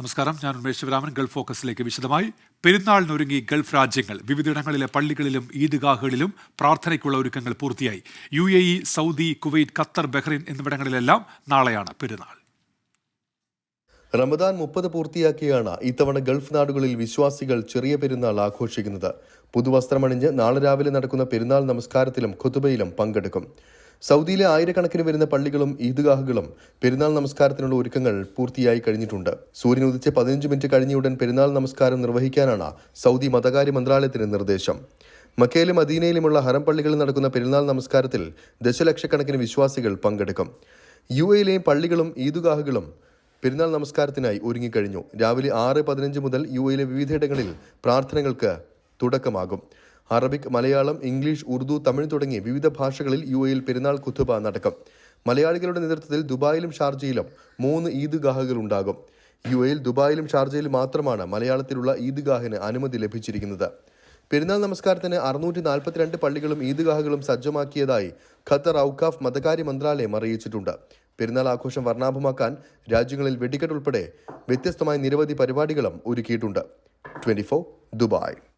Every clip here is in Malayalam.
നമസ്കാരം. ഞാൻ ഉമേഷ് ശിവരാമൻ. ഗൾഫ് ഫോക്കസിലേക്ക് വിശദമായി. പെരുന്നാളിനൊരുങ്ങി ഗൾഫ് രാജ്യങ്ങൾ വിവിധയിടങ്ങളിലെ പള്ളികളിലും ഈദ്ഗാഹുകളിലും പ്രാർത്ഥനയ്ക്കുള്ള ഒരുക്കങ്ങൾ പൂർത്തിയായി. U A E Saudi Kuwait Qatar Bahrain എന്നിവിടങ്ങളിലെല്ലാം നാളെയാണ് പെരുന്നാൾ. റമദാൻ മുപ്പത് പൂർത്തിയാക്കിയാണ് ഇത്തവണ ഗൾഫ് നാടുകളിൽ വിശ്വാസികൾ ചെറിയ പെരുന്നാൾ ആഘോഷിക്കുന്നത്. പുതുവസ്ത്രമണിഞ്ഞ് നാളെ രാവിലെ നടക്കുന്ന പെരുന്നാൾ നമസ്കാരത്തിലും ഖുതുബയിലും പങ്കെടുക്കും. സൗദിയിലെ ആയിരക്കണക്കിന് വരുന്ന പള്ളികളും ഈദ്ഗാഹുകളും പെരുന്നാൾ നമസ്കാരത്തിനുള്ള ഒരുക്കങ്ങൾ പൂർത്തിയായി കഴിഞ്ഞിട്ടുണ്ട്. സൂര്യൻ ഉദിച്ച് പതിനഞ്ച് മിനിറ്റ് കഴിഞ്ഞയുടൻ പെരുന്നാൾ നമസ്കാരം നിർവഹിക്കാനാണ് സൗദി മതകാര്യ മന്ത്രാലയത്തിന്റെ നിർദ്ദേശം. മക്കയിലും അദീനയിലുമുള്ള ഹറം പള്ളികളിൽ നടക്കുന്ന പെരുന്നാൾ നമസ്കാരത്തിൽ ദശലക്ഷക്കണക്കിന് വിശ്വാസികൾ പങ്കെടുക്കും. യു എയിലെയും പള്ളികളും ഈദ്ഗാഹുകളും പെരുന്നാൾ നമസ്കാരത്തിനായി ഒരുങ്ങിക്കഴിഞ്ഞു. രാവിലെ ആറ് പതിനഞ്ച് മുതൽ യു എയിലെ വിവിധയിടങ്ങളിൽ പ്രാർത്ഥനകൾക്ക് തുടക്കമാകും. അറബിക് മലയാളം ഇംഗ്ലീഷ് ഉറുദു തമിഴ് തുടങ്ങി വിവിധ ഭാഷകളിൽ യു എയിൽ പെരുന്നാൾ കുത്തുബ നടക്കും. മലയാളികളുടെ നേതൃത്വത്തിൽ ദുബായിലും ഷാർജയിലും മൂന്ന് ഈദ്ഗാഹുകൾ ഉണ്ടാകും. യു എയിൽ ദുബായിലും ഷാർജയിലും മാത്രമാണ് മലയാളത്തിലുള്ള ഈദ്ഗാഹിന് അനുമതി ലഭിച്ചിരിക്കുന്നത്. പെരുന്നാൾ നമസ്കാരത്തിന് അറുന്നൂറ്റി നാൽപ്പത്തിരണ്ട് പള്ളികളും ഈദ്ഗാഹുകളും സജ്ജമാക്കിയതായി ഖത്തർ ഔക്കാഫ് മതകാര്യ മന്ത്രാലയം അറിയിച്ചിട്ടുണ്ട്. പെരുന്നാൾ ആഘോഷം വർണാഭമാക്കാൻ രാജ്യങ്ങളിൽ വെടിക്കെട്ട് ഉൾപ്പെടെ വ്യത്യസ്തമായ നിരവധി പരിപാടികളും ഒരുക്കിയിട്ടുണ്ട്. Twenty Dubai.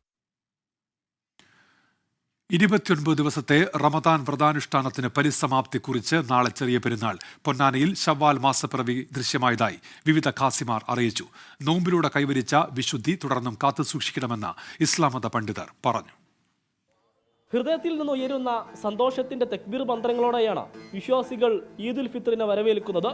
ഇരുപത്തിയൊൻപത് ദിവസത്തെ റമദാൻ വ്രതാനുഷ്ഠാനത്തിന് പരിസമാപ്തി കുറിച്ച് നാളെ ചെറിയ പെരുന്നാൾ. പൊന്നാനയിൽ ഷവ്വാൽ മാസപ്പിറവി ദൃശ്യമായതായി വിവിധ ഖാസിമാർ അറിയിച്ചു. നോമ്പിലൂടെ കൈവരിച്ച വിശുദ്ധി തുടർന്നും കാത്തുസൂക്ഷിക്കണമെന്ന് ഇസ്ലാം മത പണ്ഡിതർ പറഞ്ഞു. ഹൃദയത്തിൽ നിന്ന് ഉയരുന്ന സന്തോഷത്തിന്റെ തെക്ബീർ മന്ത്രങ്ങളോടെയാണ് വിശ്വാസികൾ ഈദുൽ ഫിത്റിനെ വരവേൽക്കുന്നത്.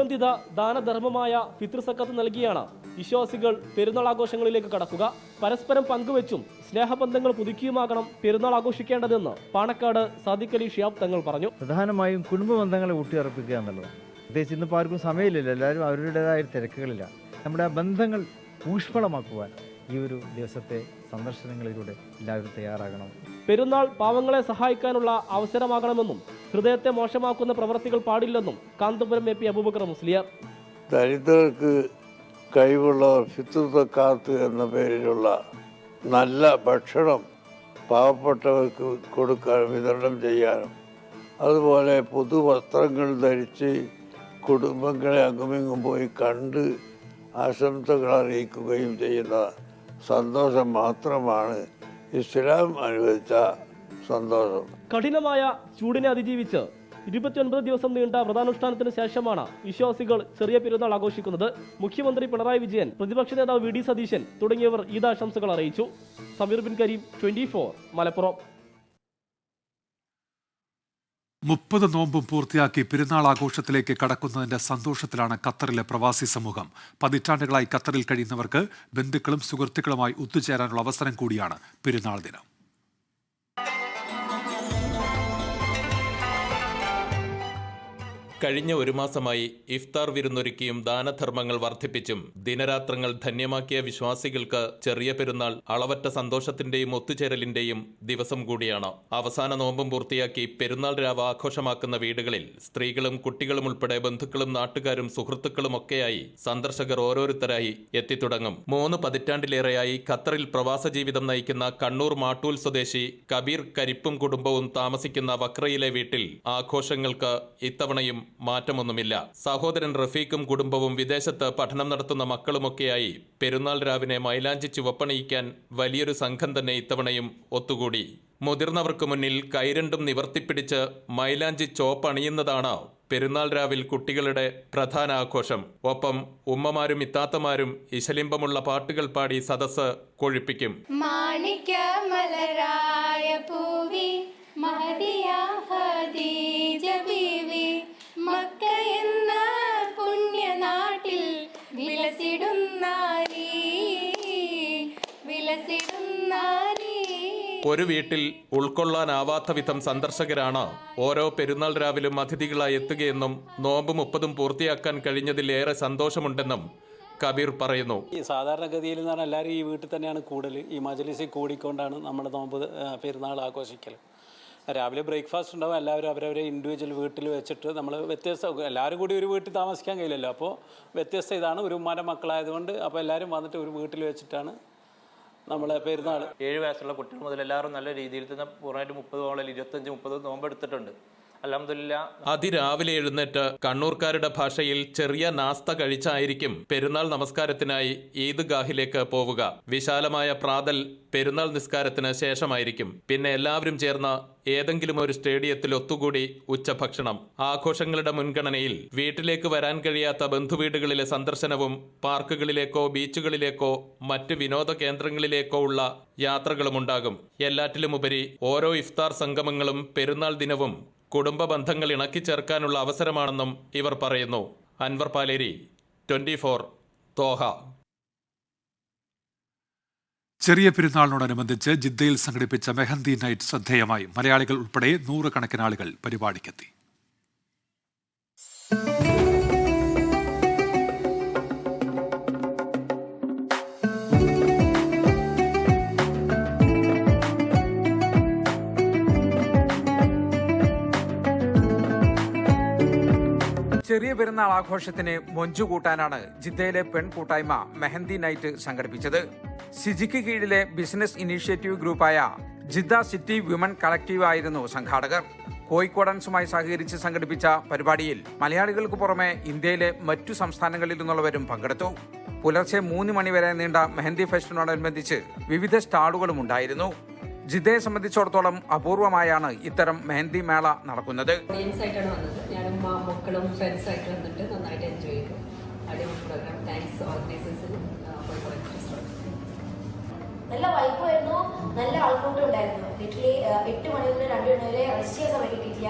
നിർബന്ധിത ദാനധർമ്മമായ പിതൃസക്കത്ത് സക്കത്ത് നൽകിയാണ് വിശ്വാസികൾ പെരുന്നാൾ ആഘോഷങ്ങളിലേക്ക് കടക്കുക. പരസ്പരം പങ്കുവെച്ചും സ്നേഹബന്ധങ്ങൾ പുതുക്കിയുമാകണം പെരുന്നാൾ ആഘോഷിക്കേണ്ടതെന്ന് പാണക്കാട് സാദിഖ് ഷിയാബ് തങ്ങൾ പറഞ്ഞു. പ്രധാനമായും കുടുംബ ബന്ധങ്ങളെ ഊട്ടിയുറപ്പിക്കുക എന്നുള്ളതാണ് പ്രത്യേകിച്ച് ഇന്നിപ്പോൾ ആർക്കും സമയമില്ലല്ലോ. എല്ലാവരും അവരുടേതായ തിരക്കുകളില്ല നമ്മുടെ ആ ബന്ധങ്ങൾ ഊഷ്മളമാക്കുവാൻ ഈ ഒരു ദിവസത്തെ സന്ദർശനങ്ങളിലൂടെ എല്ലാവരും തയ്യാറാകണം. പെരുന്നാൾ പാവങ്ങളെ സഹായിക്കാനുള്ള അവസരമാകണമെന്നും ഹൃദയത്തെ മോശമാക്കുന്ന പ്രവൃത്തികൾ പാടില്ലെന്നും കാന്തപുരം എ പി അബൂബക്കർ മുസ്ലിയാർ. ദരിദ്രർക്ക് കഴിവുള്ളവർ ഫിത്തുതക്കാത്ത് എന്ന പേരിലുള്ള നല്ല ഭക്ഷണം പാവപ്പെട്ടവർക്ക് കൊടുക്കാനും വിതരണം ചെയ്യാനും അതുപോലെ പുതുവസ്ത്രങ്ങൾ ധരിച്ച് കുടുംബങ്ങളെ അങ്ങുമിങ്ങും പോയി കണ്ട് ആശംസകൾ അറിയിക്കുകയും ചെയ്യുന്ന സന്തോഷം മാത്രമാണ് ഇസ്ലാം അനുവദിച്ച സന്തോഷം. കഠിനമായ ചൂടിനെ അതിജീവിച്ച് ഇരുപത്തിയൊൻപത് ദിവസം നീണ്ട വ്രതാനുഷ്ഠാനത്തിന് ശേഷമാണ് വിശ്വാസികൾ ചെറിയ പെരുന്നാൾ ആഘോഷിക്കുന്നത്. മുഖ്യമന്ത്രി പിണറായി വിജയൻ പ്രതിപക്ഷ നേതാവ് വി ഡി സതീശൻ തുടങ്ങിയവർ ഈദാശംസകൾ അറിയിച്ചു. Sameer bin Kareem twenty Malappuram. മുപ്പത് നോമ്പും പൂർത്തിയാക്കി പെരുന്നാൾ ആഘോഷത്തിലേക്ക് കടക്കുന്നതിന്റെ സന്തോഷത്തിലാണ് ഖത്തറിലെ പ്രവാസി സമൂഹം. പതിറ്റാണ്ടുകളായി ഖത്തറിൽ കഴിയുന്നവർക്ക് ബന്ധുക്കളും സുഹൃത്തുക്കളുമായി ഒത്തുചേരാനുള്ള അവസരം കൂടിയാണ് പെരുന്നാൾ ദിനം. കഴിഞ്ഞ ഒരു മാസമായി ഇഫ്താർ വിരുന്നൊരുക്കിയും ദാനധർമ്മങ്ങൾ വർദ്ധിപ്പിച്ചും ദിനരാത്രങ്ങൾ ധന്യമാക്കിയ വിശ്വാസികൾക്ക് ചെറിയ പെരുന്നാൾ അളവറ്റ സന്തോഷത്തിന്റെയും ഒത്തുചേരലിന്റെയും ദിവസം കൂടിയാണ്. അവസാന നോമ്പും പൂർത്തിയാക്കി പെരുന്നാൾ രാവ് ആഘോഷമാക്കുന്ന വീടുകളിൽ സ്ത്രീകളും കുട്ടികളും ഉൾപ്പെടെ ബന്ധുക്കളും നാട്ടുകാരും സുഹൃത്തുക്കളും ഒക്കെയായി സന്ദർശകർ ഓരോരുത്തരായി എത്തിത്തുടങ്ങും. മൂന്ന് പതിറ്റാണ്ടിലേറെയായി ഖത്തറിൽ പ്രവാസ ജീവിതം നയിക്കുന്ന കണ്ണൂർ മാട്ടൂൽ സ്വദേശി കബീർ കരിപ്പും കുടുംബവും താമസിക്കുന്ന വക്രയിലെ വീട്ടിൽ ആഘോഷങ്ങൾക്ക് ഇത്തവണയും മാറ്റമൊന്നുമില്ല. സഹോദരൻ റഫീഖും കുടുംബവും വിദേശത്ത് പഠനം നടത്തുന്ന മക്കളുമൊക്കെയായി പെരുന്നാൾ രാവിനെ മൈലാഞ്ചി ചുവപ്പണിയിക്കാൻ വലിയൊരു സംഘം തന്നെ ഇത്തവണയും ഒത്തുകൂടി. മുതിർന്നവർക്ക് മുന്നിൽ കൈരണ്ടും നിവർത്തിപ്പിടിച്ച് മൈലാഞ്ചി ചോപ്പണിയുന്നതാണ് പെരുന്നാൾ രാവിൽ കുട്ടികളുടെ പ്രധാന ആഘോഷം. ഒപ്പം ഉമ്മമാരും ഇത്താത്തമാരും ഇശലിംബമുള്ള പാട്ടുകൾ പാടി സദസ് കൊഴിപ്പിക്കും. മാണിക്യമലരായ പൂവി മഹദിയ ഒരു വീട്ടിൽ ഉൾക്കൊള്ളാനാവാത്ത വിധം സന്ദർശകരാണ് ഓരോ പെരുന്നാൾ രാവിലും അതിഥികളായി എത്തുകയെന്നും നോമ്പ് മുപ്പതും പൂർത്തിയാക്കാൻ കഴിഞ്ഞതിൽ ഏറെ സന്തോഷമുണ്ടെന്നും കബീർ പറയുന്നു. ഈ സാധാരണഗതിയിൽ എന്ന് പറഞ്ഞാൽ എല്ലാവരും ഈ വീട്ടിൽ തന്നെയാണ് കൂടുതൽ. ഈ മജലിസിൽ കൂടിക്കൊണ്ടാണ് നമ്മുടെ നോമ്പ് പെരുന്നാൾ ആഘോഷിക്കൽ. രാവിലെ ബ്രേക്ക്ഫാസ്റ്റ് ഉണ്ടാവും എല്ലാവരും അവരവരെ ഇൻഡിവിജ്വൽ വീട്ടിൽ വെച്ചിട്ട് നമ്മൾ വ്യത്യസ്ത എല്ലാവരും കൂടി ഒരു വീട്ടിൽ താമസിക്കാൻ കഴിയില്ലല്ലോ. അപ്പോൾ വ്യത്യസ്ത ഇതാണ് ഒരു ഉമ്മാന്റെ മക്കളായതുകൊണ്ട് അപ്പോൾ എല്ലാവരും വന്നിട്ട് ഒരു വീട്ടിൽ വെച്ചിട്ടാണ് നമ്മളെ പെരുന്നാൾ ഏഴ് വയസ്സുള്ള കുട്ടികൾ മുതൽ എല്ലാവരും നല്ല രീതിയിൽ തന്നെ പൂർണമായിട്ട് മുപ്പത് നോമ്പിൽ ഇരുപത്തഞ്ച് മുപ്പത് നോമ്പ് എടുത്തിട്ടുണ്ട്. അതിരാവിലെ എഴുന്നേറ്റ് കണ്ണൂർക്കാരുടെ ഭാഷയിൽ ചെറിയ നാസ്ത കഴിച്ചായിരിക്കും പെരുന്നാൾ നമസ്കാരത്തിനായി ഈദ്ഗാഹിലേക്ക് പോവുക. വിശാലമായ പ്രാതൽ പെരുന്നാൾ നിസ്കാരത്തിന് ശേഷമായിരിക്കും. പിന്നെ എല്ലാവരും ചേർന്ന് ഏതെങ്കിലും ഒരു സ്റ്റേഡിയത്തിൽ ഒത്തുകൂടി ഉച്ചഭക്ഷണം. ആഘോഷങ്ങളുടെ മുൻഗണനയിൽ വീട്ടിലേക്ക് വരാൻ കഴിയാത്ത ബന്ധുവീടുകളിലെ സന്ദർശനവും പാർക്കുകളിലേക്കോ ബീച്ചുകളിലേക്കോ മറ്റ് വിനോദ കേന്ദ്രങ്ങളിലേക്കോ ഉള്ള യാത്രകളുമുണ്ടാകും. എല്ലാറ്റിലുമുപരി ഓരോ ഇഫ്താർ സംഗമങ്ങളും പെരുന്നാൾ ദിനവും കുടുംബ ബന്ധങ്ങൾ ഇണക്കിച്ചേർക്കാനുള്ള അവസരമാണെന്നും ഇവർ പറയുന്നു. Anwar Paleri twenty four Doha ചെറിയ പെരുന്നാളിനോടനുബന്ധിച്ച് ജിദ്ദയിൽ സംഘടിപ്പിച്ച മെഹന്തി നൈറ്റ് ശ്രദ്ധേയമായി മലയാളികൾ ഉൾപ്പെടെ നൂറുകണക്കിന് ആളുകൾ പരിപാടിക്കെത്തി. ചെറിയ പെരുന്നാൾ ആഘോഷത്തിന് മൊഞ്ചു കൂട്ടാനാണ് ജിദ്ദയിലെ പെൺകൂട്ടായ്മ മെഹന്തി നൈറ്റ് സംഘടിപ്പിച്ചത്. സിജിക്ക് കീഴിലെ ബിസിനസ് ഇനീഷ്യേറ്റീവ് ഗ്രൂപ്പായ ജിദ്ദ സിറ്റി വിമൻ കളക്റ്റീവ് ആയിരുന്നു സംഘാടകർ. കോഴിക്കോടൻസുമായി സഹകരിച്ച് സംഘടിപ്പിച്ച പരിപാടിയിൽ മലയാളികൾക്ക് പുറമെ ഇന്ത്യയിലെ മറ്റു സംസ്ഥാനങ്ങളിൽ നിന്നുള്ളവരും പങ്കെടുത്തു. പുലർച്ചെ മൂന്ന് മണിവരെ നീണ്ട മെഹന്തി ഫെസ്റ്റിനോടനുബന്ധിച്ച് വിവിധ സ്റ്റാളുകളും ഉണ്ടായിരുന്നു. ജിദ്ദയെ സംബന്ധിച്ചിടത്തോളം അപൂർവമായാണ് ഇത്തരം മെഹന്തി മേള നടക്കുന്നത്. മക്കളും ഫ്രണ്ട്സ് ആയിട്ട് വന്നിട്ട് നന്നായിട്ട് എൻജോയ് ചെയ്തു. അടിപൊളി പ്രോഗ്രാം താങ്ക്സ് ഓർഗനൈസേഴ്സിനും നല്ല വൈബായിരുന്നു നല്ല ആൾക്കൂട്ടം ഉണ്ടായിരുന്നു. ലിറ്ററലി എട്ട് മണി മുതൽ രണ്ട് മണി വരെ സമയം കിട്ടിയിട്ടില്ല.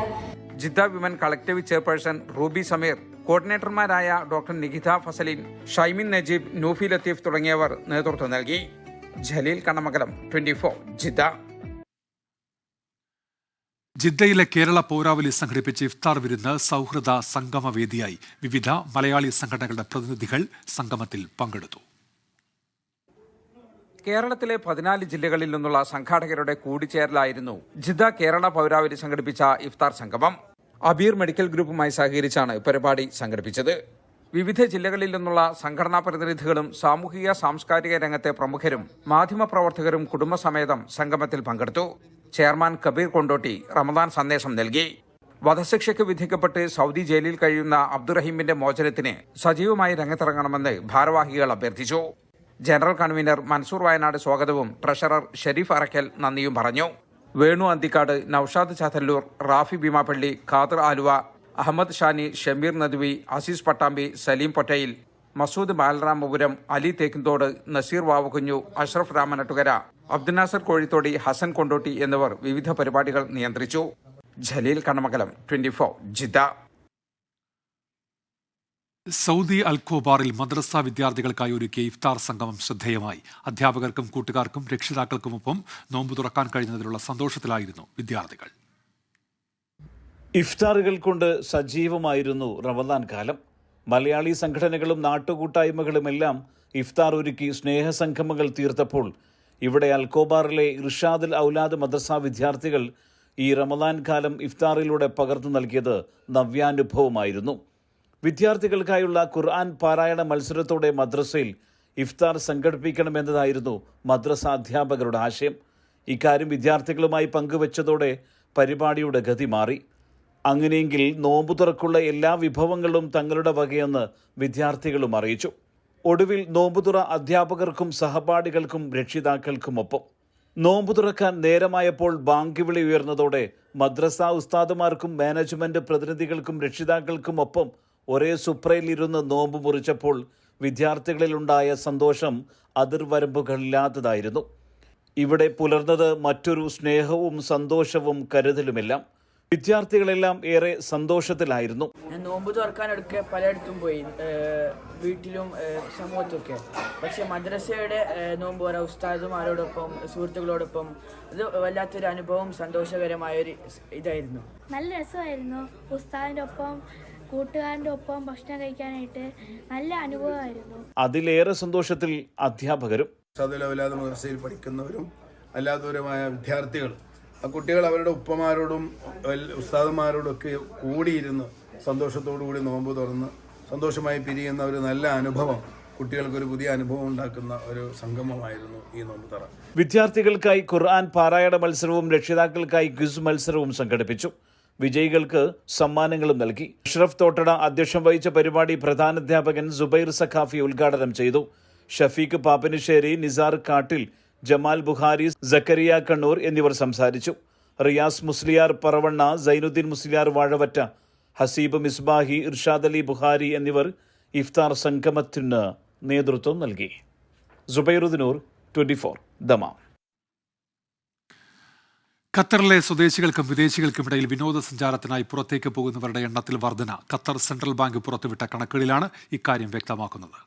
Jeddah women collective chairperson Ruby Sameer കോർഡിനേറ്റർമാരായ doctor Nikhita Fasalin Shaimin Najeeb Noofi Latheef തുടങ്ങിയവർ നേതൃത്വം നൽകി. Jaleel Kannamangalam twenty four Jeddah. ജിദ്ദയിലെ കേരള പൗരാവലി സംഘടിപ്പിച്ച ഇഫ്താർ വിരുന്ന് സൗഹൃദ സംഗമവേദിയായി വിവിധ മലയാളി സംഘടനകളുടെ പ്രതിനിധികൾ സംഗമത്തിൽ പങ്കെടുത്തു. കേരളത്തിലെ പതിനാല് ജില്ലകളിൽ നിന്നുള്ള സംഘാടകരുടെ കൂടിച്ചേരലായിരുന്നു ജിദ്ദ കേരള പൗരാവലി സംഘടിപ്പിച്ച ഇഫ്താർ സംഗമം. അബീർ മെഡിക്കൽ ഗ്രൂപ്പുമായി സഹകരിച്ചാണ് പരിപാടി സംഘടിപ്പിച്ചത്. വിവിധ ജില്ലകളിൽ നിന്നുള്ള സംഘടനാ പ്രതിനിധികളും സാമൂഹിക സാംസ്കാരിക രംഗത്തെ പ്രമുഖരും മാധ്യമ പ്രവർത്തകരും കുടുംബസമേതം സംഗമത്തിൽ പങ്കെടുത്തു. ചെയർമാൻ കബീർ കൊണ്ടോട്ടി റമദാൻ സന്ദേശം നൽകി. വധശിക്ഷയ്ക്ക് വിധിക്കപ്പെട്ട് സൗദി ജയിലിൽ കഴിയുന്ന അബ്ദുറഹീമിന്റെ മോചനത്തിന് സജീവമായി രംഗത്തിറങ്ങണമെന്ന് ഭാരവാഹികൾ അഭ്യർത്ഥിച്ചു. ജനറൽ കൺവീനർ മൻസൂർ വയനാട് സ്വാഗതവും ട്രഷറർ ഷെരീഫ് അറക്കൽ നന്ദിയും പറഞ്ഞു. വേണു അന്തിക്കാട് നൌഷാദ് ചാത്തല്ലൂർ റാഫി ഭീമാപ്പള്ളി ഖാദർ ആലുവ അഹമ്മദ് ഷാനി ഷമീർ നദ്വി അസീസ് പട്ടാമ്പി സലീം പൊറ്റയിൽ മസൂദ് ബാലറാമപുരം അലി തേക്കിന്തോട് നസീർ വാവകുഞ്ഞു അഷ്റഫ് രാമനട്ടുകര അബ്ദുനാസർ കോഴിത്തോടി ഹസൻ കൊണ്ടോട്ടി എന്നിവർ വിവിധ പരിപാടികൾ നിയന്ത്രിച്ചു. Jaleel Kannamangalam twenty four Jeddah. Saudi അൽഖോബാറിൽ മദ്രസ വിദ്യാർത്ഥികൾക്കായി ഒരുക്കിയ ഇഫ്താർ സംഗമം ശ്രദ്ധേയമായി. അധ്യാപകർക്കും കൂട്ടുകാർക്കും രക്ഷിതാക്കൾക്കുമൊപ്പം നോമ്പ് തുറക്കാൻ കഴിഞ്ഞതിലുള്ള സന്തോഷത്തിലായിരുന്നു വിദ്യാർത്ഥികൾ. ഇഫ്താറുകൾ കൊണ്ട് സജീവമായിരുന്നു റമദാൻ കാലം. മലയാളി സംഘടനകളും നാട്ടുകൂട്ടായ്മകളുമെല്ലാം ഇഫ്താർ ഒരുക്കി സ്നേഹസംഗമങ്ങൾ തീർത്തപ്പോൾ ഇവിടെ അൽക്കോബാറിലെ ഇർഷാദുൽ ഔലാദ് മദ്രസ വിദ്യാർത്ഥികൾ ഈ റമദാൻ കാലം ഇഫ്താറിലൂടെ പകർന്നു നൽകിയത് നവ്യാനുഭവമായിരുന്നു. വിദ്യാർത്ഥികൾക്കായുള്ള ഖുർആൻ പാരായണ മത്സരത്തോടെ മദ്രസയിൽ ഇഫ്താർ സംഘടിപ്പിക്കണമെന്നതായിരുന്നു മദ്രസ അധ്യാപകരുടെ ആശയം. ഇക്കാര്യം വിദ്യാർത്ഥികളുമായി പങ്കുവച്ചതോടെ പരിപാടിയുടെ ഗതി മാറി. അങ്ങനെയെങ്കിൽ നോമ്പു തുറക്കുള്ള എല്ലാ വിഭവങ്ങളും തങ്ങളുടെ വകയെന്ന് വിദ്യാർത്ഥികളും അറിയിച്ചു. ഒടുവിൽ നോമ്പുതുറ അധ്യാപകർക്കും സഹപാഠികൾക്കും രക്ഷിതാക്കൾക്കുമൊപ്പം. നോമ്പു തുറക്കാൻ നേരമായപ്പോൾ ബാങ്ക് വിളി ഉയർന്നതോടെ മദ്രസ ഉസ്താദുമാർക്കും മാനേജ്മെന്റ് പ്രതിനിധികൾക്കും രക്ഷിതാക്കൾക്കും ഒപ്പം ഒരേ സുപ്രയിലിരുന്ന് നോമ്പ് മുറിച്ചപ്പോൾ വിദ്യാർത്ഥികളിലുണ്ടായ സന്തോഷം അതിർവരമ്പുകളില്ലാത്തതായിരുന്നു. ഇവിടെ പുലർന്നത് മറ്റൊരു സ്നേഹവും സന്തോഷവും കരുതലുമെല്ലാം. വിദ്യാർത്ഥികളെല്ലാം ഏറെ സന്തോഷത്തിലായിരുന്നു. ഞാൻ നോമ്പ് തുറക്കാനൊക്കെ പലയിടത്തും പോയി വീട്ടിലും സമൂഹത്തൊക്കെ പക്ഷെ മദ്രസയുടെ നോമ്പ് ഓരോ ഉസ്താദുമാരോടൊപ്പം സുഹൃത്തുക്കളോടൊപ്പം അത് വല്ലാത്തൊരു അനുഭവം സന്തോഷകരമായ ഒരു ഇതായിരുന്നു. നല്ല രസമായിരുന്നു. ഉസ്താദിന്റെ ഒപ്പം കൂട്ടുകാരന്റെ ഒപ്പം ഭക്ഷണം കഴിക്കാനായിട്ട് നല്ല അനുഭവമായിരുന്നു. അതിലേറെ സന്തോഷത്തിൽ അധ്യാപകരും മദ്രസയിൽ പഠിക്കുന്നവരും അല്ലാത്തവരുമായ വിദ്യാർത്ഥികൾ കുട്ടികൾ അവരുടെ ഉപ്പമാരോടും ഉസ്താദന്മാരോടും ഒക്കെ കൂടിയിരുന്ന് സന്തോഷത്തോടു കൂടി നോമ്പ് തുറന്ന് സന്തോഷമായി പിരിയുന്ന ഒരു നല്ല അനുഭവം കുട്ടികൾക്കൊരു പുതിയ അനുഭവം ഉണ്ടാക്കുന്ന ഒരു സംഗമമായിരുന്നു ഈ നോമ്പ് തറ. വിദ്യാർത്ഥികൾക്കായി ഖുർആൻ പാരായണ മത്സരവും രക്ഷിതാക്കൾക്കായി ക്വിസ് മത്സരവും സംഘടിപ്പിച്ചു. വിജയികൾക്ക് സമ്മാനങ്ങളും നൽകി. ഷറഫ് തോട്ടട അധ്യക്ഷം വഹിച്ച പരിപാടി പ്രധാനാധ്യാപകൻ സുബൈർ സഖാഫി ഉദ്ഘാടനം ചെയ്തു. ഷഫീഖ് പാപ്പനിശ്ശേരി നിസാർ കാട്ടിൽ ജമാൽ ബുഹാരി സക്കരിയ കണ്ണൂർ എന്നിവർ സംസാരിച്ചു. റിയാസ് മുസ്ലിയാർ പറവണ്ണ സൈനുദ്ദീൻ മുസ്ലിയാർ വാഴവറ്റ ഹസീബ് മിസ്ബാഹി ഇർഷാദ് അലി ബുഹാരി എന്നിവർ ഇഫ്താർ സംഗമത്തിന് നേതൃത്വം നൽകി. സുബൈറുദ്ദീനൂർ ട്വന്റി ഫോർ ദമാം. ഖത്തറിലെ സ്വദേശികൾക്കും വിദേശികൾക്കും ഇടയിൽ വിനോദസഞ്ചാരത്തിനായി പുറത്തേക്ക് പോകുന്നവരുടെ എണ്ണത്തിൽ വർധന ഖത്തർ സെൻട്രൽ ബാങ്ക് പുറത്തുവിട്ട കണക്കുകളിലാണ് ഇക്കാര്യം വ്യക്തമാക്കുന്നത്.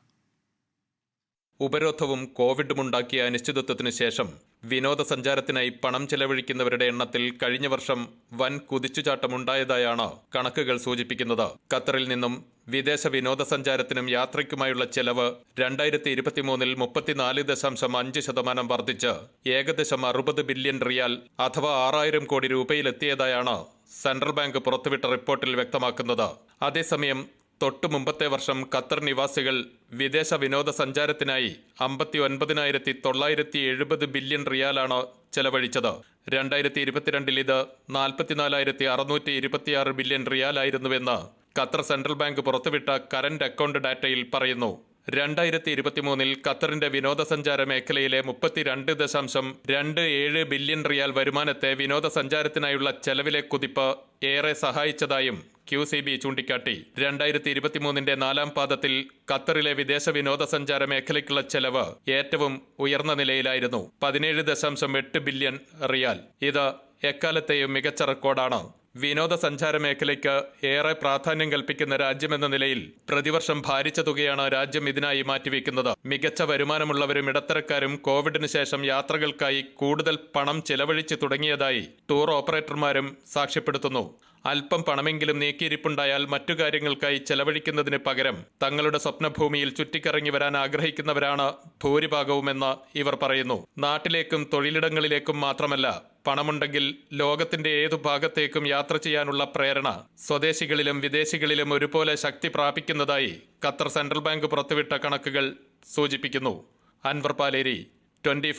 ഉപരോധവും കോവിഡും ഉണ്ടാക്കിയ അനിശ്ചിതത്വത്തിന് ശേഷം വിനോദസഞ്ചാരത്തിനായി പണം ചെലവഴിക്കുന്നവരുടെ എണ്ണത്തിൽ കഴിഞ്ഞ വർഷം വൻ കുതിച്ചുചാട്ടമുണ്ടായതായാണ് കണക്കുകൾ സൂചിപ്പിക്കുന്നത്. ഖത്തറിൽ നിന്നും വിദേശ വിനോദസഞ്ചാരത്തിനും യാത്രയ്ക്കുമായുള്ള ചെലവ് രണ്ടായിരത്തി ഇരുപത്തിമൂന്നിൽ മുപ്പത്തിനാല് ദശാംശം അഞ്ച് ശതമാനം വർദ്ധിച്ച് ഏകദേശം അറുപത് ബില്യൺ റിയാൽ അഥവാ ആറായിരം കോടി രൂപയിലെത്തിയതായാണ് സെൻട്രൽ ബാങ്ക് പുറത്തുവിട്ട റിപ്പോർട്ടിൽ വ്യക്തമാക്കുന്നത്. അതേസമയം തൊട്ടു മുമ്പത്തെ വർഷം ഖത്തർ നിവാസികൾ വിദേശ വിനോദസഞ്ചാരത്തിനായി അമ്പത്തി ഒൻപതിനായിരത്തി തൊള്ളായിരത്തി എഴുപത് ബില്യൺ റിയാലാണ് ചെലവഴിച്ചത്. രണ്ടായിരത്തി ഇരുപത്തിരണ്ടിൽ ഇത് നാൽപ്പത്തിനാലായിരത്തി അറുന്നൂറ്റി ഇരുപത്തിയാറ് ബില്യൺ റിയാലായിരുന്നുവെന്ന് ഖത്തർ സെൻട്രൽ ബാങ്ക് പുറത്തുവിട്ട കറന്റ് അക്കൗണ്ട് ഡാറ്റയിൽ പറയുന്നു. രണ്ടായിരത്തി ഇരുപത്തിമൂന്നിൽ ഖത്തറിന്റെ വിനോദസഞ്ചാര മേഖലയിലെ മുപ്പത്തിരണ്ട് ദശാംശം രണ്ട് ഏഴ് ബില്യൺ റിയാൽ വരുമാനത്തെ വിനോദസഞ്ചാരത്തിനായുള്ള ചെലവിലെ കുതിപ്പ് ഏറെ സഹായിച്ചതായും ക്യു സി ബി ചൂണ്ടിക്കാട്ടി രണ്ടായിരത്തി ഇരുപത്തിമൂന്നിന്റെ നാലാം പാദത്തിൽ ഖത്തറിലെ വിദേശ വിനോദസഞ്ചാര മേഖലയ്ക്കുള്ള ചെലവ് ഏറ്റവും ഉയർന്ന നിലയിലായിരുന്നു. പതിനേഴ് ദശാംശം എട്ട് ബില്യൺ റിയാൽ. ഇത് എക്കാലത്തെയും മികച്ച റെക്കോർഡാണ്. വിനോദസഞ്ചാര മേഖലയ്ക്ക് ഏറെ പ്രാധാന്യം കൽപ്പിക്കുന്ന രാജ്യമെന്ന നിലയിൽ പ്രതിവർഷം ഭാരിച്ച തുകയാണ് രാജ്യം ഇതിനായി മാറ്റിവെക്കുന്നത്. മികച്ച വരുമാനമുള്ളവരും ഇടത്തരക്കാരും കോവിഡിന് ശേഷം യാത്രകൾക്കായി കൂടുതൽ പണം ചെലവഴിച്ചു തുടങ്ങിയതായി ടൂർ ഓപ്പറേറ്റർമാരും സാക്ഷ്യപ്പെടുത്തുന്നു. അല്പം പണമെങ്കിലും നീക്കിയിരിപ്പുണ്ടായാൽ മറ്റു കാര്യങ്ങൾക്കായി ചെലവഴിക്കുന്നതിന് പകരം തങ്ങളുടെ സ്വപ്നഭൂമിയിൽ ചുറ്റിക്കറങ്ങി വരാൻ ആഗ്രഹിക്കുന്നവരാണ് ഭൂരിഭാഗവുമെന്ന് ഇവർ പറയുന്നു. നാട്ടിലേക്കും തൊഴിലിടങ്ങളിലേക്കും മാത്രമല്ല പണമുണ്ടെങ്കിൽ ലോകത്തിന്റെ ഏതു ഭാഗത്തേക്കും യാത്ര ചെയ്യാനുള്ള പ്രേരണ സ്വദേശികളിലും വിദേശികളിലും ഒരുപോലെ ശക്തി പ്രാപിക്കുന്നതായി ഖത്തർ സെൻട്രൽ ബാങ്ക് പുറത്തുവിട്ട കണക്കുകൾ സൂചിപ്പിക്കുന്നു. Anwar Paleri twenty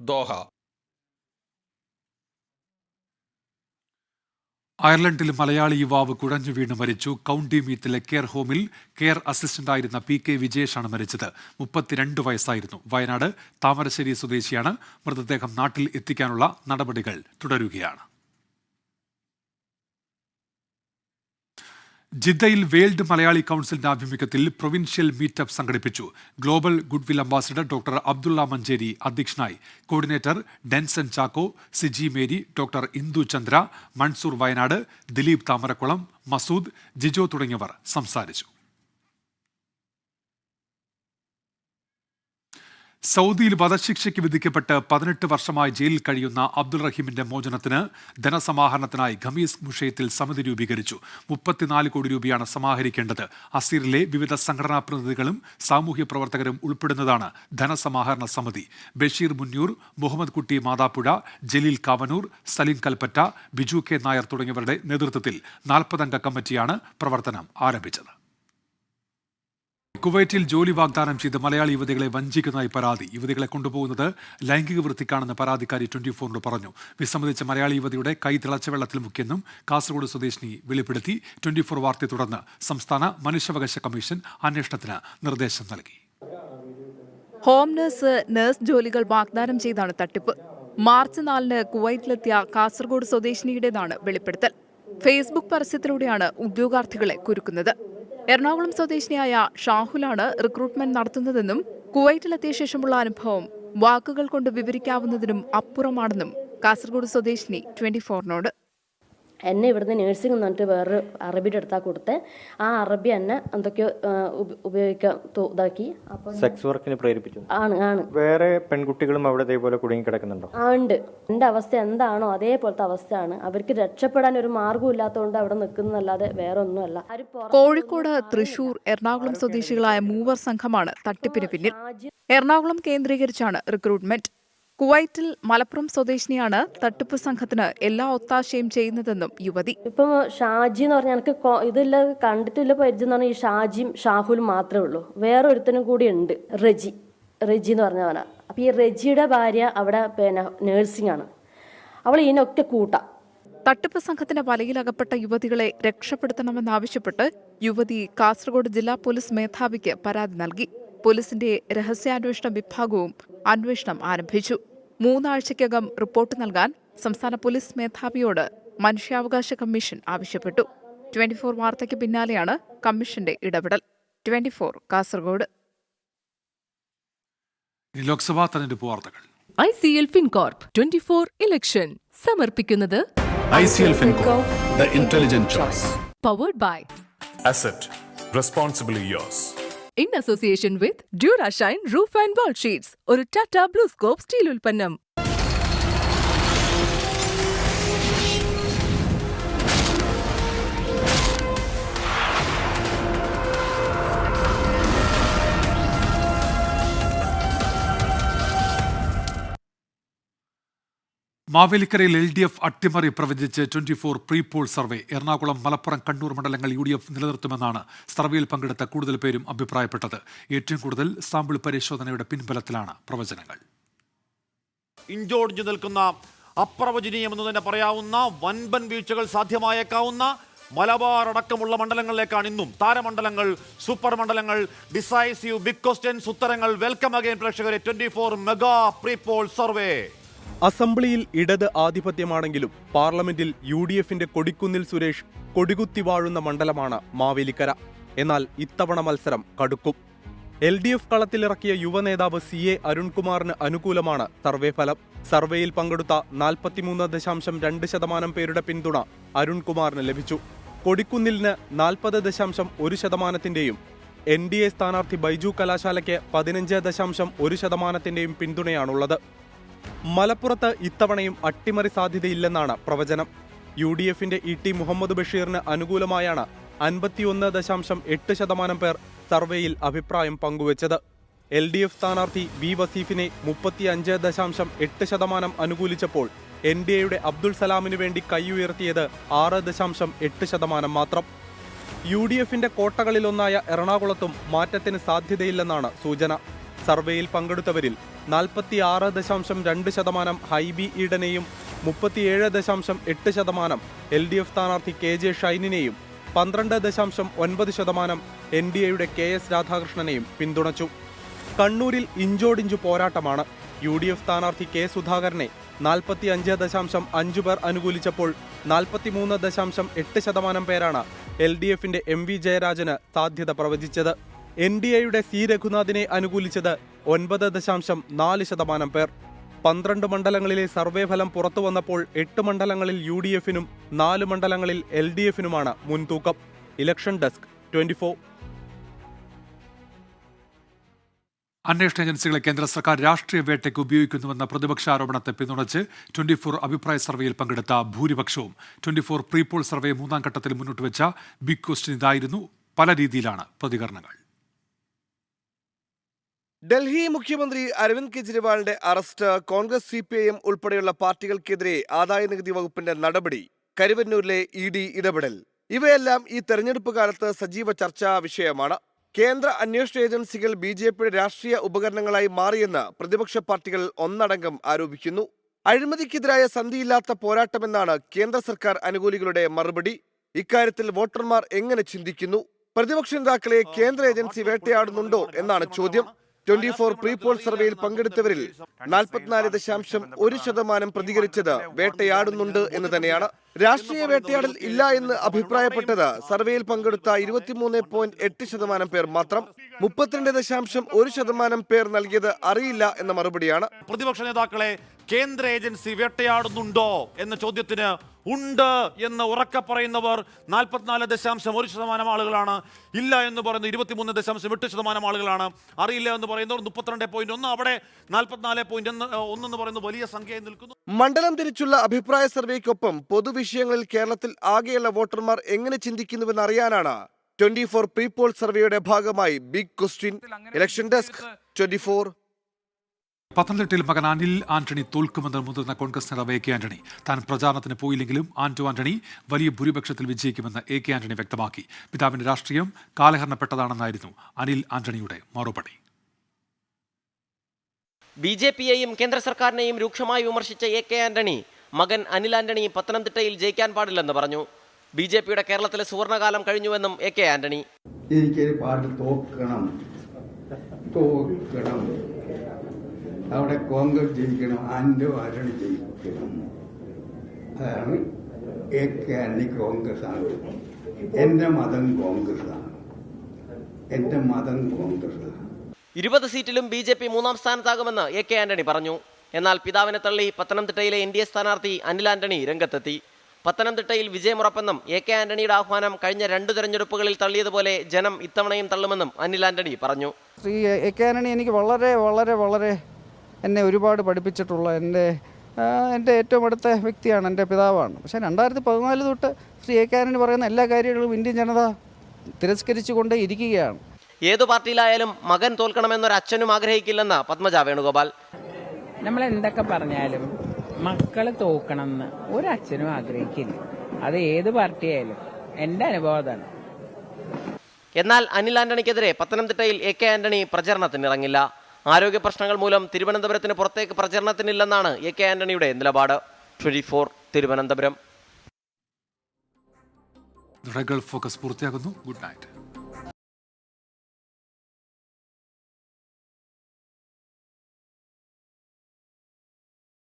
Doha. അയർലൻഡിൽ മലയാളി യുവാവ് കുഴഞ്ഞു വീണ് മരിച്ചു. കൗണ്ടി മീറ്റിലെ കെയർ ഹോമിൽ കെയർ അസിസ്റ്റന്റായിരുന്ന പി കെ വിജേഷാണ് മരിച്ചത്. മുപ്പത്തിരണ്ട് വയസ്സായിരുന്നു. വയനാട് താമരശ്ശേരി സ്വദേശിയാണ്. മൃതദേഹം നാട്ടിൽ എത്തിക്കാനുള്ള നടപടികൾ തുടരുകയാണ്. ജിദ്ദയിൽ വേൾഡ് മലയാളി കൗൺസിലിന്റെ ആഭിമുഖ്യത്തിൽ പ്രൊവിൻഷ്യൽ മീറ്റപ്പ് സംഘടിപ്പിച്ചു. Global goodwill ambassador doctor Abdulla Manjeri അധ്യക്ഷനായി. കോർഡിനേറ്റർ ഡെൻസൻ ചാക്കോ സിജി മേരി ഡോക്ടർ ഇന്ദു ചന്ദ്ര മൺസൂർ വയനാട് ദിലീപ് താമരക്കുളം മസൂദ് ജിജോ തുടങ്ങിയവർ സംസാരിച്ചു. സൗദിയിൽ വധശിക്ഷയ്ക്ക് വിധിക്കപ്പെട്ട് പതിനെട്ട് വർഷമായി ജയിലിൽ കഴിയുന്ന അബ്ദുൾ റഹീമിന്റെ മോചനത്തിന് ധനസമാഹരണത്തിനായി ഖമീസ് മുഷയത്തിൽ സമിതി രൂപീകരിച്ചു. മുപ്പത്തിനാല് കോടി രൂപയാണ് സമാഹരിക്കേണ്ടത്. അസീറിലെ വിവിധ സംഘടനാ പ്രതിനിധികളും സാമൂഹ്യ പ്രവർത്തകരും ഉൾപ്പെടുന്നതാണ് ധനസമാഹരണ സമിതി. ബഷീർ മുന്നൂർ മുഹമ്മദ് കുട്ടി മാതാപ്പുഴ ജലീൽ കാവനൂർ സലീം കൽപ്പറ്റ ബിജു കെ നായർ തുടങ്ങിയവരുടെ നേതൃത്വത്തിൽ നാൽപ്പതംഗ കമ്മിറ്റിയാണ് പ്രവർത്തനം ആരംഭിച്ചത്. കുവൈറ്റിൽ ജോലി വാഗ്ദാനം ചെയ്ത് മലയാളി യുവതികളെ വഞ്ചിക്കുന്നതായി പരാതി. യുവതികളെ കൊണ്ടുപോകുന്നത് ലൈംഗിക വൃത്തിക്കാണെന്ന് പരാതിക്കാരി ട്വന്റി ഫോറിനോട് പറഞ്ഞു. വിസമ്മതിച്ച മലയാളി യുവതിയുടെ കൈ തിളച്ച വെള്ളത്തിൽ മുക്കിയെന്നും കാസർഗോഡ് സ്വദേശിനി വെളിപ്പെടുത്തി. ട്വന്റി ഫോർ വാർത്തയെ തുടർന്ന് സംസ്ഥാന മനുഷ്യാവകാശ കമ്മീഷൻ അന്വേഷണത്തിന് നിർദ്ദേശം നൽകി. ഹോം നഴ്സ് നഴ്സ് ജോലികൾ വാഗ്ദാനം ചെയ്താണ് തട്ടിപ്പ്. മാർച്ച് നാലിന് കുവൈറ്റിലെത്തിയ കാസർഗോഡ് സ്വദേശിനിയുടേതാണ് വെളിപ്പെടുത്തൽ. ഫേസ്ബുക്ക് പരസ്യത്തിലൂടെയാണ് ഉദ്യോഗാർത്ഥികളെ കുരുക്കുന്നത്. എറണാകുളം സ്വദേശിനിയായ ഷാഹുലാണ് റിക്രൂട്ട്മെന്റ് നടത്തുന്നതെന്നും കുവൈറ്റിലെത്തിയ ശേഷമുള്ള അനുഭവം വാക്കുകൾ കൊണ്ട് വിവരിക്കാവുന്നതിനും അപ്പുറമാണെന്നും കാസർഗോഡ് സ്വദേശിനി ട്വന്റി ഫോറിനോട് എന്നെ ഇവിടുന്ന് നേഴ്സിംഗ് എന്ന് പറഞ്ഞിട്ട് വേറൊരു അറബിയുടെ അടുത്താ കൊടുത്ത്. ആ അറബി എന്നെ എന്തൊക്കെയോ ഉപയോഗിക്കാൻ ഇതാക്കി. സെക്സ് വർക്കിന് പ്രേരിപ്പിച്ചു ആണ് ആണ്. വേറെ പെൺകുട്ടികളും അവിടെ ഇതേപോലെ കുടുങ്ങി കിടക്കുന്നുണ്ടോ? ആ ഉണ്ട്. എന്റെ അവസ്ഥ എന്താണോ അതേപോലത്തെ അവസ്ഥയാണ്. അവർക്ക് രക്ഷപ്പെടാൻ ഒരു മാർഗം ഇല്ലാത്തതുകൊണ്ട് അവിടെ നിൽക്കുന്നതല്ലാതെ വേറെ ഒന്നുമല്ല കോഴിക്കോട് തൃശൂർ എറണാകുളം സ്വദേശികളായ മൂവർ സംഘമാണ് തട്ടിപ്പിന് പിന്നിൽ എറണാകുളം കേന്ദ്രീകരിച്ചാണ് റിക്രൂട്ട്മെന്റ് കുവൈറ്റിൽ മലപ്പുറം സ്വദേശിനിയാണ് തട്ടിപ്പ് സംഘത്തിന് എല്ലാ ഒത്താശയും ചെയ്യുന്നതെന്നും യുവതി. ഇപ്പം ഷാജി എന്ന് പറഞ്ഞാൽ എനിക്ക് ഇതില്ല കണ്ടിട്ടില്ല പരിചയം എന്ന് പറഞ്ഞാൽ ഈ ഷാജിയും ഷാഹുലും മാത്രമേ ഉള്ളൂ. വേറെ ഒരുത്തനും കൂടി ഉണ്ട് റെജി. റെജി എന്ന് പറഞ്ഞവനാ. അപ്പം ഈ റെജിയുടെ ഭാര്യ അവിടെ പിന്നെ നേഴ്സിംഗ് ആണ്. അവൾ ഇതിനൊക്കെ കൂട്ടാം. തട്ടിപ്പ് സംഘത്തിന്റെ വലയിലകപ്പെട്ട യുവതികളെ രക്ഷപ്പെടുത്തണമെന്നാവശ്യപ്പെട്ട് യുവതി കാസർഗോഡ് ജില്ലാ പോലീസ് മേധാവിക്ക് പരാതി നൽകി. പോലീസിന്റെ രഹസ്യാന്വേഷണ വിഭാഗവും അന്വേഷണം ആരംഭിച്ചു. മൂന്നാഴ്ചയ്ക്കകം റിപ്പോർട്ട് നൽകാൻ സംസ്ഥാന പോലീസ് മേധാവിയോട് മനുഷ്യാവകാശ കമ്മീഷൻ ആവശ്യപ്പെട്ടു. ട്വന്റി ഫോർ വാർത്തയ്ക്ക് പിന്നാലെയാണ് കമ്മീഷന്റെ ഇടപെടൽ. Twenty four Kasaragod. ലോക്സഭാ തെരഞ്ഞെടുപ്പ് വാർത്തകൾ. I C L Fincorp twenty four election സമർപ്പിക്കുന്നത് I C L Fincorp the intelligent choice. Powered by Asset, responsibly yours. In association with Durashine roof and wall sheets ഒരു ടാറ്റ ബ്ലൂസ്കോപ്പ് സ്റ്റീൽ ഉൽപ്പന്നം മാവേലിക്കരയിൽ എൽ ഡി എഫ് അട്ടിമറി പ്രവചിച്ച് twenty four pre poll survey. Ernakulam Malappuram Kannur മണ്ഡലങ്ങൾ യു ഡി എഫ് നിലനിർത്തുമെന്നാണ് സർവേയിൽ പങ്കെടുത്ത കൂടുതൽ പേരും അഭിപ്രായപ്പെട്ടത്. ഏറ്റവും കൂടുതൽ സാമ്പിൾ പരിശോധനയുടെ പിൻബലത്തിലാണ് പ്രവചനങ്ങൾ. ഇഞ്ചോടിഞ്ഞു നിൽക്കുന്ന അപ്രവചനീയമെന്ന് തന്നെ പറയാവുന്ന വൻപൻ വീഴ്ചകൾ സാധ്യമായേക്കാവുന്ന മലബാർ അടക്കമുള്ള മണ്ഡലങ്ങളിലേക്കാണ് ഇന്നും. താരമണ്ഡലങ്ങൾ സൂപ്പർ മണ്ഡലങ്ങൾ ഡിസൈസീവ് ബിഗ് ക്വസ്റ്റ്യൻസ് ഉത്തരങ്ങൾ വെൽക്കം അഗൈൻ പ്രേക്ഷകരെ twenty four mega pre poll survey. അസംബ്ലിയിൽ ഇടത് ആധിപത്യമാണെങ്കിലും പാർലമെന്റിൽ യു ഡി എഫിന്റെ കൊടിക്കുന്നിൽ സുരേഷ് കൊടികുത്തി വാഴുന്ന മണ്ഡലമാണ് മാവേലിക്കര. എന്നാൽ ഇത്തവണ മത്സരം കടുക്കും. എൽ ഡി എഫ് കളത്തിലിറക്കിയ യുവനേതാവ് സി എ അരുൺകുമാറിന് അനുകൂലമാണ് സർവേ ഫലം. സർവേയിൽ പങ്കെടുത്ത നാൽപ്പത്തിമൂന്ന് ദശാംശം രണ്ട് ശതമാനം പേരുടെ പിന്തുണ അരുൺകുമാറിന് ലഭിച്ചു. കൊടിക്കുന്നിലിന് നാൽപ്പത് ദശാംശം ഒരു ശതമാനത്തിന്റെയും എൻ ഡി എ സ്ഥാനാർത്ഥി ബൈജു കലാശാലയ്ക്ക് പതിനഞ്ച് ദശാംശം ഒരു ശതമാനത്തിന്റെയും പിന്തുണയാണുള്ളത്. മലപ്പുറത്ത് ഇത്തവണയും അട്ടിമറി സാധ്യതയില്ലെന്നാണ് പ്രവചനം. യു ഡി എഫിന്റെ ഇ ടി മുഹമ്മദ് ബഷീറിന് അനുകൂലമായാണ് അൻപത്തിയൊന്ന് ദശാംശം എട്ട് ശതമാനം പേർ സർവേയിൽ അഭിപ്രായം പങ്കുവച്ചത്. എൽ ഡി എഫ് സ്ഥാനാർത്ഥി വി വസീഫിനെ മുപ്പത്തിയഞ്ച് ദശാംശം എട്ട് ശതമാനം അനുകൂലിച്ചപ്പോൾ എൻ ഡി എയുടെ അബ്ദുൾ സലാമിനു വേണ്ടി കൈയുയർത്തിയത് ആറ് ദശാംശം എട്ട് ശതമാനം മാത്രം. യു ഡി എഫിന്റെ കോട്ടകളിലൊന്നായ എറണാകുളത്തും മാറ്റത്തിന് സാധ്യതയില്ലെന്നാണ് സൂചന. സർവേയിൽ പങ്കെടുത്തവരിൽ നാൽപ്പത്തിയാറ് ദശാംശം രണ്ട് ശതമാനം ഹൈബി ഈഡനെയും മുപ്പത്തിയേഴ് ദശാംശം എട്ട് ശതമാനം എൽ ഡി എഫ് സ്ഥാനാർത്ഥി കെ ജെ ഷൈനിനെയും പന്ത്രണ്ട് ദശാംശം ഒൻപത് ശതമാനം എൻ ഡി എയുടെ കെ എസ് രാധാകൃഷ്ണനെയും പിന്തുണച്ചു. കണ്ണൂരിൽ ഇഞ്ചോടിഞ്ചു പോരാട്ടമാണ്. യു ഡി എഫ് സ്ഥാനാർത്ഥി കെ സുധാകരനെ നാൽപ്പത്തി അഞ്ച് ദശാംശം അഞ്ചു പേർ അനുകൂലിച്ചപ്പോൾ നാൽപ്പത്തിമൂന്ന് ദശാംശം എട്ട് ശതമാനം പേരാണ് എൽ ഡി എഫിന്റെ എം വി ജയരാജന് സാധ്യത പ്രവചിച്ചത്. എൻ ഡി എയുടെ സി രഘുനാഥിനെ അനുകൂലിച്ചത് ഒൻപത് ദശാംശം നാല് ശതമാനം പേർ. പന്ത്രണ്ട് മണ്ഡലങ്ങളിലെ സർവേ ഫലം പുറത്തു വന്നപ്പോൾ എട്ട് മണ്ഡലങ്ങളിൽ യു ഡി എഫിനും നാല് മണ്ഡലങ്ങളിൽ എൽ ഡി എഫിനുമാണ് മുൻതൂക്കം. Election desk twenty four. അന്വേഷണ ഏജൻസികളെ കേന്ദ്ര സർക്കാർ രാഷ്ട്രീയ വേട്ടയ്ക്ക് ഉപയോഗിക്കുന്നുവെന്ന പ്രതിപക്ഷ ആരോപണത്തെ പിന്തുണച്ച് ട്വന്റി ഫോർ അഭിപ്രായ സർവേയിൽ പങ്കെടുത്ത ഭൂരിപക്ഷവും ട്വന്റി ഫോർ പ്രീപോൾ സർവേ മൂന്നാം ഘട്ടത്തിൽ മുന്നോട്ട് വെച്ച ബിഗ് ക്വസ്റ്റിൻ ഇതായിരുന്നു പല രീതിയിലാണ് പ്രതികരണങ്ങൾ. ഡൽഹി മുഖ്യമന്ത്രി അരവിന്ദ് കെജ്രിവാളിന്റെ arrest Congress C P I M ഉൾപ്പെടെയുള്ള പാർട്ടികൾക്കെതിരെ ആദായ നികുതി വകുപ്പിന്റെ നടപടി കരുവന്നൂരിലെ ഇ ഡി ഇടപെടൽ. ഇവയെല്ലാം ഈ തെരഞ്ഞെടുപ്പ് കാലത്ത് സജീവ ചർച്ചാ വിഷയമാണ്. കേന്ദ്ര അന്വേഷണ ഏജൻസികൾ ബി ജെ പിയുടെ രാഷ്ട്രീയ ഉപകരണങ്ങളായി മാറിയെന്ന് പ്രതിപക്ഷ പാർട്ടികൾ ഒന്നടങ്കം ആരോപിക്കുന്നു. അഴിമതിക്കെതിരായ സന്ധിയില്ലാത്ത പോരാട്ടമെന്നാണ് കേന്ദ്ര സർക്കാർ അനുകൂലികളുടെ മറുപടി. ഇക്കാര്യത്തിൽ വോട്ടർമാർ എങ്ങനെ ചിന്തിക്കുന്നു? പ്രതിപക്ഷ നേതാക്കളെ കേന്ദ്ര ഏജൻസി വേട്ടയാടുന്നുണ്ടോ എന്നാണ് ചോദ്യം. ട്വന്റി ഫോർ പ്രീ പോൾ സർവേയിൽ പങ്കെടുത്തവരിൽ നാൽപ്പത്തിനാല് ദശാംശം ഒരു ശതമാനം പ്രതികരിച്ചത് വേട്ടയാടുന്നുണ്ട് എന്ന് തന്നെയാണ്. രാഷ്ട്രീയ വേട്ടയാടൽ ഇല്ല എന്ന് അഭിപ്രായപ്പെട്ടത് സർവേയിൽ പങ്കെടുത്ത ഇരുപത്തിമൂന്ന് പോയിന്റ് എട്ട് ശതമാനം പേർ മാത്രം. മുപ്പത്തിരണ്ട് ദശാംശം ഒരു ശതമാനം പേർ നൽകിയത് അറിയില്ല എന്ന മറുപടിയാണ്. പ്രതിപക്ഷ നേതാക്കളെ കേന്ദ്ര ഏജൻസി വേട്ടയാടുന്നുണ്ടോ എന്ന ചോദ്യത്തിന് ഉണ്ട് എന്ന് ഉറക്ക പറയുന്നവർ നാൽപ്പത്തിനാല് ദശാംശം ഒരു ശതമാനം ആളുകളാണ്. ഇല്ല എന്ന് പറയുന്നത് ഇരുപത്തിമൂന്ന് ദശാംശം എട്ട് ശതമാനം ആളുകളാണ്. അറിയില്ല എന്ന് പറയുന്നവർ മുപ്പത്തിരണ്ട് പോയിന്റ് ഒന്ന് അവിടെ നാൽപ്പത്തിനാല് പോയിന്റ് ഒന്ന് ഒന്നെന്ന് പറയുന്നത് വലിയ സംഖ്യയായി നിൽക്കുന്നു. മണ്ഡലം തിരിച്ചുള്ള അഭിപ്രായ സർവേക്കൊപ്പം പൊതുവിഷയങ്ങളിൽ കേരളത്തിൽ ആകെയുള്ള വോട്ടർമാർ എങ്ങനെ ചിന്തിക്കുന്നുവെന്ന് അറിയാനാണ് ട്വന്റി ഫോർ പീപ്പിൾ സർവേയുടെ ഭാഗമായി big question election desk twenty four പത്തനംതിട്ടയിൽ മകൻ അനിൽ ആന്റണി തോൽക്കുമെന്ന് മുതിർന്ന കോൺഗ്രസ് നേതാവ് എ കെ ആന്റണി. താൻ പ്രചാരണത്തിന് പോയില്ലെങ്കിലും ആന്റോ ആന്റണി വലിയ ഭൂരിപക്ഷത്തിൽ വിജയിക്കുമെന്ന് എ കെ ആന്റണി വ്യക്തമാക്കി. പിതാവിന്റെ രാഷ്ട്രീയം കാലഹരണപ്പെട്ടതാണെന്നായിരുന്നു അനിൽ ആന്റണിയുടെ മറുപടി. ബി ജെ പിയെയും കേന്ദ്ര സർക്കാരിനെയും രൂക്ഷമായി വിമർശിച്ച എ കെ ആന്റണി മകൻ അനിൽ ആന്റണി പത്തനംതിട്ടയിൽ ജയിക്കാൻ പാടില്ലെന്ന് പറഞ്ഞു. ബി ജെ പിയുടെ കേരളത്തിലെ സുവർണകാലം കഴിഞ്ഞുവെന്നും എ കെ ആന്റണി. എനിക്കൊരു പാട്ട് തോക്കണം. തോക്കണം. അവിടെ കോൺഗ്രസ് ജയിക്കണം ആൻഡോ ആരണി ജയിക്കണം. അതാണ് എ കെ ആന്റണി കോൺഗ്രസ് ആണ് എന്റെ മതം കോൺഗ്രസ് ആണ് എന്റെ മതം കോൺഗ്രസ് ആണ് ഇരുപത് സീറ്റിലും ബി ജെ പി മൂന്നാം സ്ഥാനത്താകുമെന്ന് എ കെ ആന്റണി പറഞ്ഞു. എന്നാൽ പിതാവിനെ തള്ളി പത്തനംതിട്ടയിലെ എൻ ഡി എ സ്ഥാനാർത്ഥി അനിൽ ആന്റണി രംഗത്തെത്തി. പത്തനംതിട്ടയിൽ വിജയമുറപ്പെന്നും എ കെ ആന്റണിയുടെ ആഹ്വാനം കഴിഞ്ഞ രണ്ട് തെരഞ്ഞെടുപ്പുകളിൽ തള്ളിയതുപോലെ ജനം ഇത്തവണയും തള്ളുമെന്നും അനിൽ ആന്റണി പറഞ്ഞു. ശ്രീ എ കെ ആന്റണി എനിക്ക് വളരെ വളരെ വളരെ എന്നെ ഒരുപാട് പഠിപ്പിച്ചിട്ടുള്ള എന്റെ എന്റെ ഏറ്റവും അടുത്ത വ്യക്തിയാണ് എന്റെ പിതാവാണ്. പക്ഷേ രണ്ടായിരത്തി പതിനാല് തൊട്ട് ശ്രീ എ കെ ആന്റണി പറയുന്ന എല്ലാ കാര്യങ്ങളും ഇന്ത്യൻ ജനത തിരസ്കരിച്ചുകൊണ്ടേ ഇരിക്കുകയാണ്. ഏതു പാർട്ടിയിലായാലും മകൻ തോൽക്കണമെന്നൊരു അച്ഛനും ആഗ്രഹിക്കില്ലെന്ന് പത്മജ വേണുഗോപാൽ. നമ്മൾ എന്തൊക്കെ പറഞ്ഞാലും മക്കൾ തോക്കണമെന്ന് ഒരച്ഛനും ആഗ്രഹിക്കില്ല. അത് ഏത് പാർട്ടിയായാലും എന്റെ അനുഭവം എന്നാൽ അനിൽ ആന്റണിക്കെതിരെ പത്തനംതിട്ടയിൽ എ കെ ആന്റണി പ്രചരണത്തിനിറങ്ങില്ല. ആരോഗ്യ പ്രശ്നങ്ങൾ മൂലം തിരുവനന്തപുരത്തിന് പുറത്തേക്ക് പ്രചരണത്തിനില്ലെന്നാണ് എ കെ ആന്റണിയുടെ നിലപാട്. Twenty four Thiruvananthapuram. Focus good night.